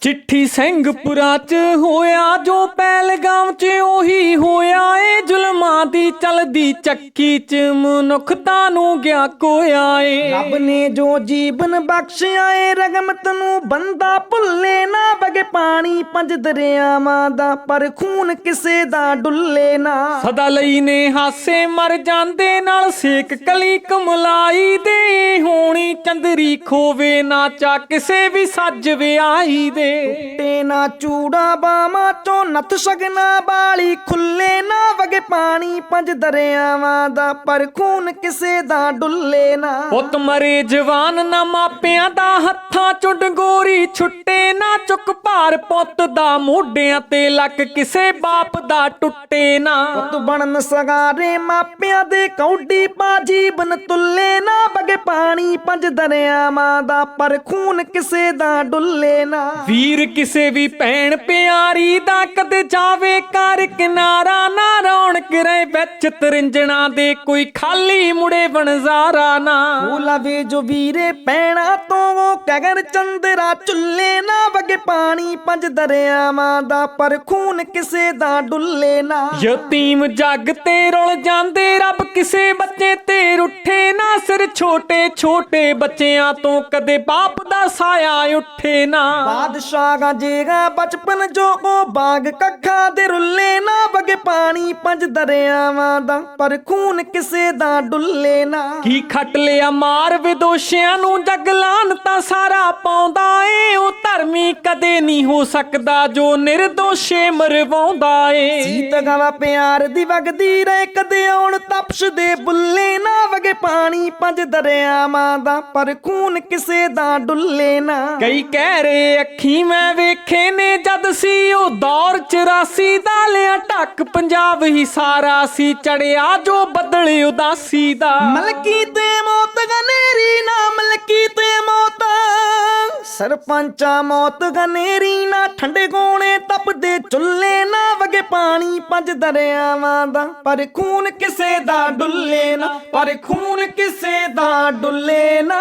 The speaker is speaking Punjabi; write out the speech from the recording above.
ਚਿੱਠੀ ਸਿੰਘਪੁਰਾ ਚ ਹੋਇਆ, ਜੋ ਪੈਲਗਾਮ ਚ ਉਹੀ ਹੋਇਆ। ਏ ਜ਼ੁਲਮਾਂ ਦੀ ਚਲਦੀ ਚੱਕੀ ਚ ਮਨੁੱਖਤਾ ਨੂੰ ਗਿਆ ਕੋਇਆ ਏ। ਰੱਬ ਨੇ ਜੋ ਜੀਵਨ ਬਖਸ਼ਿਆ ਏ, ਰਗਮਤ ਨੂੰ ਬੰਦਾ ਭੁੱਲੇ ਨਾ। ਵਗੇ ਪਾਣੀ ਪੰਜ ਦਰਿਆਵਾਂ ਦਾ ਪਰ ਖੂਨ ਕਿਸੇ ਦਾ ਡੁੱਲੇ ਨਾ। ਸਦਾ ਲਈ ਨੇ ਹਾਸੇ ਮਰ ਜਾਂਦੇ ਨਾਲ ਸੇਕ ਕਲੀ ਕਮਲਾਈ ਦੇ ਹੋਣੀ ਚੰਦਰੀ ਖੋਵੇ ਨਾ ਚਾ ਕਿਸੇ ਵੀ ਸੱਜ ਵਿਆਹੀ ਦੇ। ਟੇ ਨਾ ਚੂੜਾ ਬਾਵਾਂ ਚੋਂ ਨੱਥ ਸ਼ਗਨਾ ਬਾਲੀ ਖੁੱਲੇ ਨਾ ਵਗੇ ਪਾਣੀ ਪੰਜ ਦਰਿਆਵਾਂ ਦਾ ਪਰ ਖੂਨ ਕਿਸੇ ਦਾ ਡੁੱਲੇ ਨਾ। ਪੁੱਤ ਮਰੇ ਜਵਾਨ ਨਾ ਮਾਪਿਆਂ ਦਾ ਹੱਥਾਂ ਚੋਂ ਡੰਗੋਰੀ ਛੁੱਟੇ ਨਾ ਚੁੱਕ ਭਾਰ ਪੁੱਤ ਦਾ ਮੋਢਿਆਂ ਤੇ ਲੱਕ ਕਿਸੇ ਬਾਪ ਦਾ ਟੁੱਟੇ ਨਾ। ਪੁੱਤ ਬਣਨ ਸਗਾਰੇ ਮਾਪਿਆਂ ਦੇ ਕੌਡੀ ਪਾ ਜੀਵਨ ਤੁੱਲੇ ਨਾ। ਵਗੇ ਪਾਣੀ ਪੰਜ ਦਰਿਆਵਾਂ ਦਾ ਪਰ ਖੂਨ ਕਿਸੇ ਦਾ ਡੁੱਲੇ ਨਾ। ਵੀਰ ਕਿਸੇ ਵੀ ਭੈਣ ਪਿਆਰੀ ਦਾ ਕਦੇ ਜਾਵੇ ਕਰ ਕਿਨਾਰਾ ਨਾ। ਰੌਣਕ ਰਹੇ ਵਿੱਚ ਤਰਿੰਜਣਾ ਦੇ ਕੋਈ ਖਾਲੀ ਮੁੜੇ ਬਣਜ਼ਾਰਾ ਨਾ। ਫੂਲਾਵੇ ਜੋ ਵੀਰੇ ਪੈਣਾ ਤੋਂ ਕਗਨ ਚੰਦਰਾ ਚੁੱਲੇ ਨਾ। ਵਗੇ ਪਾਣੀ ਪੰਜ ਦਰਿਆਵਾਂ ਦਾ ਪਰ ਖੂਨ ਕਿਸੇ ਦਾ ਡੁੱਲੇ ਨਾ। ਯਤੀਮ ਜੱਗ ਤੇ ਰੁਲ ਜਾਂਦੇ ਰੱਬ ਕਿਸੇ ਬੱਚੇ ਤੇ ਰੁੱਠੇ ਨਾ। ਸਿਰ ਛੋਟੇ ਛੋਟੇ ਬੱਚਿਆਂ ਤੋਂ ਕਦੇ ਬਾਪ ਦਾ ਸਾਇਆ ਉੱਠੇ ਨਾ। ਬਾਦਸ਼ਾਹ ਗਾਜੇਗਾ ਬਚਪਨ ਜੋ ਉਹ ਬਾਗ ਕੱਖਾਂ ਦੇ ਰੁੱਲੇ ਨਾ। ਵਗੇ ਪਾਣੀ ਪੰਜ ਦਰਿਆਵਾਂ ਦਾ ਪਰ ਖੂਨ ਕਿਸੇ ਦਾ ਡੁੱਲੇ ਨਾ। ਕੀ ਖੱਟ ਲਿਆ ਮਾਰ ਵਿਦੋਸ਼ਿਆਂ ਨੂੰ ਜਗ ਤਾਂ ਸਾਰਾ ਪਾਉਂਦਾ ਏ। ਉਹ ਧਰਮੀ ਕਦੇ ਨਹੀਂ ਹੋ ਸਕਦਾ ਜੋ ਨਿਰਦੋਸ਼ੇ ਮਰਵਾਉਂਦਾ ਏ। ਸੀਤ ਗਵਾ ਪਿਆਰ ਦੀ ਵਗਦੀ ਰਹੇ ਕਦੇ ਆਉਣ ਤਪਸ਼ ਦੇ ਬੁੱਲੇ ਨਾ ਵਗੇ ਪਾਣੀ ਪੰਜ ਦਰਿਆਵਾਂ ਦਾ ਪਰ ਖੂਨ ਕਿਸੇ ਦਾ ਡੁੱਲੇ ਨਾ। ਕਈ ਕਹਿ ਰਹੇ ਅੱਖੀ ਮੈਂ ਵੇਖੇ ਨੇ ਜਦ ਸੀ ਉਹ ਦੌਰ 84 ਦਾ ਲਿਆ ਢੱਕ ਪੰਜਾਬ ਹੀ ਸਾਰਾ ਸੀ ਚੜਿਆ ਜੋ ਬੱਦਲ ਉਦਾਸੀ ਦਾ। ਮਲਕੀ ਤੇ ਮੌਤ ਗਨੇਰੀ ਨਾ ਮਲਕੀ ਤੇ ਸਰਪੰਚਾ ਮੌਤ ਗਨੇਰੀ ਨਾ, ਠੰਡੇ ਗੋਣੇ ਤਪਦੇ ਚੁੱਲੇ ਨਾ, ਵਗੇ ਪਾਣੀ ਪੰਜ ਦਰਿਆਵਾਂ ਦਾ। ਪਰ ਖੂਨ ਕਿਸੇ ਦਾ ਡੁੱਲੇ ਨਾ, ਪਰ ਖੂਨ ਕਿਸੇ ਦਾ ਡੁੱਲੇ ਨਾ।